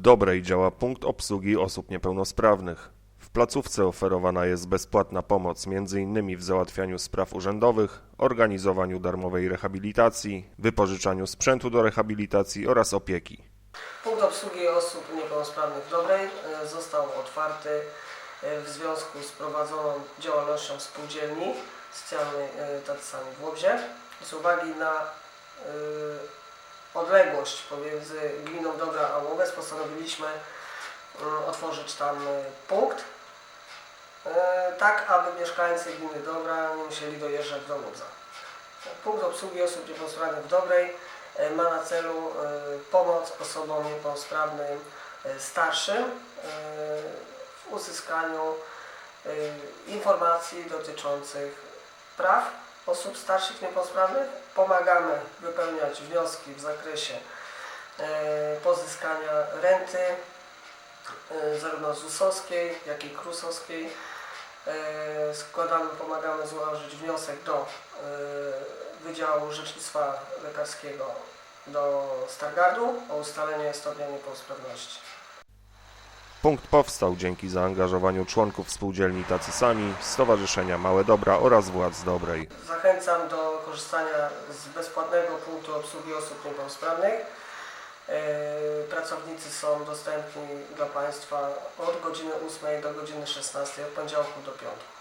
Dobrej działa punkt obsługi osób niepełnosprawnych. W placówce oferowana jest bezpłatna pomoc m.in. w załatwianiu spraw urzędowych, organizowaniu darmowej rehabilitacji, wypożyczaniu sprzętu do rehabilitacji oraz opieki. Punkt obsługi osób niepełnosprawnych w Dobrej e, został otwarty e, w związku z prowadzoną działalnością spółdzielni socjalnej e, Tatysami w Łobzie. Z uwagi na e, odległość pomiędzy gminą Dobra a Łobez postanowiliśmy mm, otworzyć tam e, punkt, e, tak aby mieszkańcy gminy Dobra nie musieli dojeżdżać do Łobza. Punkt obsługi osób niepełnosprawnych w Dobrej e, ma na celu pomoc osobom niepełnosprawnym starszym w uzyskaniu informacji dotyczących praw osób starszych niepełnosprawnych. Pomagamy wypełniać wnioski w zakresie e, pozyskania renty e, zarówno ZUS-owskiej, jak i KRUS-owskiej. E, Składamy, pomagamy złożyć wniosek do Wydziału Rzecznictwa Lekarskiego do Stargardu o ustalenie stopnia niepełnosprawności. Punkt powstał dzięki zaangażowaniu członków spółdzielni Tacy Sami, Stowarzyszenia Małe Dobra oraz władz Dobrej. Zachęcam do korzystania z bezpłatnego punktu obsługi osób niepełnosprawnych. E, Pracownicy są dostępni dla Państwa od godziny 8 do godziny 16, od poniedziałku do piątku.